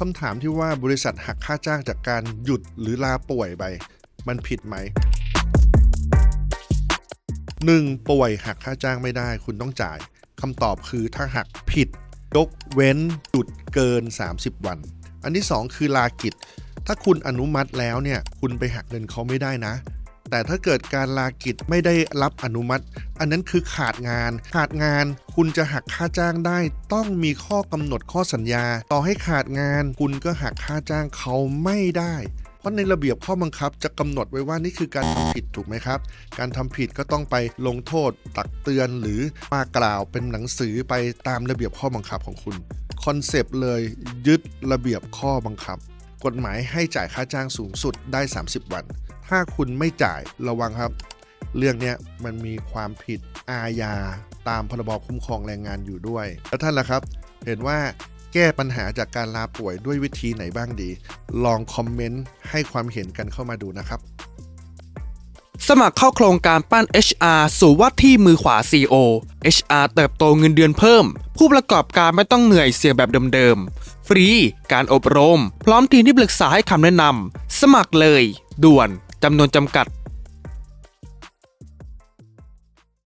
คำถามที่ว่าบริษัทหักค่าจ้างจากการหยุดหรือลาป่วยไป มันผิดไหม 1. ป่วยหักค่าจ้างไม่ได้คุณต้องจ่ายคำตอบคือถ้าหักผิด ยกเว้นหยุดเกิน 30 วัน อันที่ 2 คือลากิจ ถ้าคุณอนุมัติแล้วเนี่ย คุณไปหักเงินเขาไม่ได้นะ แต่ถ้าเกิดการลากิจไม่ได้รับอนุมัติ อันนั้นคือขาดงาน ขาดงานคุณจะหักค่าจ้างได้ ต้องมีข้อกำหนดข้อสัญญา ต่อให้ขาดงาน คุณก็หักค่าจ้างเขาไม่ได้เพราะในระเบียบข้อบังคับจะกำหนดไว้ว่านี่คือการทำผิดถูกไหมครับ การทำผิดก็ต้องไปลงโทษ ตักเตือนหรือมากล่าวเป็นหนังสือไปตามระเบียบข้อบังคับของคุณ คอนเซปต์เลยยึดระเบียบข้อบังคับ กฎหมายให้จ่ายค่าจ้างสูงสุดได้ 30 วัน ถ้าคุณไม่จ่ายระวังครับ เรื่องนี้มันมีความผิดอาญาตามพรบคุ้มครองแรงงานอยู่ด้วย แล้วท่านล่ะครับ เห็นว่าแก้ปัญหาจากการลาป่วยด้วยวิธีไหนบ้างดี ลองคอมเมนต์ให้ความเห็นกันเข้ามาดูนะครับ สมัครเข้าโครงการปั้น HR สู่ว่าที่มือขวา CEO HR เติบโตเงินเดือนเพิ่ม ผู้ประกอบการไม่ต้องเหนื่อยเสี่ยงแบบเดิมๆ ฟรี การอบรม พร้อมทีมที่ปรึกษาให้คำแนะนำ สมัครเลย ด่วนจำนวนจำกัด